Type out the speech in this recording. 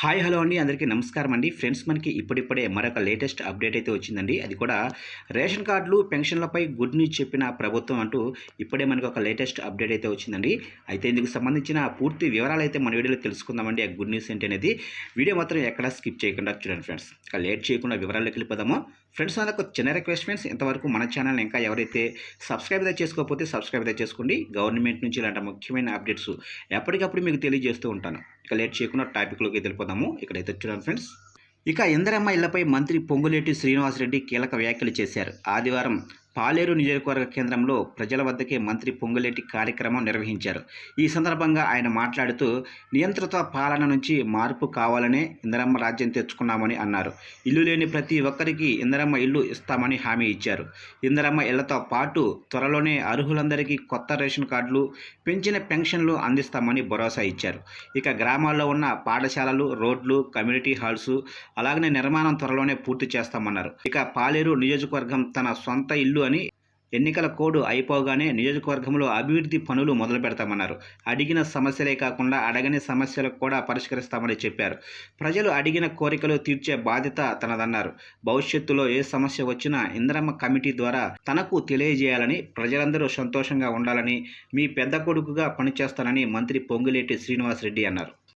Hi hello అండి. అందరికీ నమస్కారం అండి. ఫ్రెండ్స్ మనకి ఇప్పుడిప్పుడే మరొక లేటెస్ట్ అప్డేట్ అయితే వచ్చిందండి. అది కూడా రేషన్ కార్డులు పెన్షన్లపై గుడ్ న్యూస్ చెప్పిన ప్రభుత్వం అంటూ ఇప్పుడే మనకు ఒక లేటెస్ట్ అప్డేట్ అయితే వచ్చిందండి. అయితే ఇందుకు సంబంధించిన పూర్తి వివరాలు అయితే మన వీడియోలో తెలుసుకుందామండి. ఆ గుడ్ న్యూస్ ఏంటి అనేది వీడియో మాత్రం ఎక్కడా స్కిప్ చేయకుండా చూడండి ఫ్రెండ్స్. లేట్ చేయకుండా వివరాల్లోకి వెళ్ళిపోదాము. ఫ్రెండ్స్ నాకు చిన్న రిక్వెస్ట్ ఫ్రెండ్స్. ఇంతవరకు మన ఛానల్ ఇంకా ఎవరైతే సబ్స్క్రైబ్ అయితే చేసుకోకపోతే సబ్స్క్రైబ్ అయితే చేసుకోండి. గవర్నమెంట్ నుంచి ఇలాంటి ముఖ్యమైన అప్డేట్స్ ఎప్పటికప్పుడు మీకు తెలియజేస్తూ ఉంటాను. ఇక లేట్ చేయకుండా టాపిక్లోకి వెళ్ళిపోదాము. ఇక్కడైతే చూడండి ఫ్రెండ్స్. ఇక ఇందరమ్మ ఇళ్ళపై మంత్రి పొంగులేటి శ్రీనివాసరెడ్డి కీలక వ్యాఖ్యలు చేశారు. ఆదివారం పాలేరు నియోజకవర్గ కేంద్రంలో ప్రజల వద్దకే మంత్రి పొంగులేటి కార్యక్రమం నిర్వహించారు. ఈ సందర్భంగా ఆయన మాట్లాడుతూ నియంత్రిత పాలన నుంచి మార్పు కావాలనే ఇందరమ్మ రాజ్యం తెచ్చుకున్నామని అన్నారు. ఇల్లు లేని ప్రతి ఒక్కరికి ఇందరమ్మ ఇల్లు ఇస్తామని హామీ ఇచ్చారు. ఇందరమ్మ ఇళ్ళతో పాటు త్వరలోనే అర్హులందరికీ కొత్త రేషన్ కార్డులు పెంచిన పెన్షన్లు అందిస్తామని భరోసా ఇచ్చారు. ఇక గ్రామాల్లో ఉన్న పాఠశాలలు రోడ్లు కమ్యూనిటీ హాల్స్ అలాగనే నిర్మాణం త్వరలోనే పూర్తి చేస్తామన్నారు. ఇక పాలేరు నియోజకవర్గం తన సొంత ఇల్లు అని ఎన్నికల కోడ్ అయిపోగానే నియోజకవర్గంలో అభివృద్ధి పనులు మొదలు పెడతామన్నారు. అడిగిన సమస్యలే కాకుండా అడగని సమస్యలకు కూడా పరిష్కరిస్తామని చెప్పారు. ప్రజలు అడిగిన కోరికలు తీర్చే బాధ్యత తనదన్నారు. భవిష్యత్తులో ఏ సమస్య వచ్చినా ఇంద్రమ్మ కమిటీ ద్వారా తనకు తెలియజేయాలని ప్రజలందరూ సంతోషంగా ఉండాలని మీ పెద్ద కొడుకుగా పనిచేస్తానని మంత్రి పొంగులేటి శ్రీనివాసరెడ్డి అన్నారు.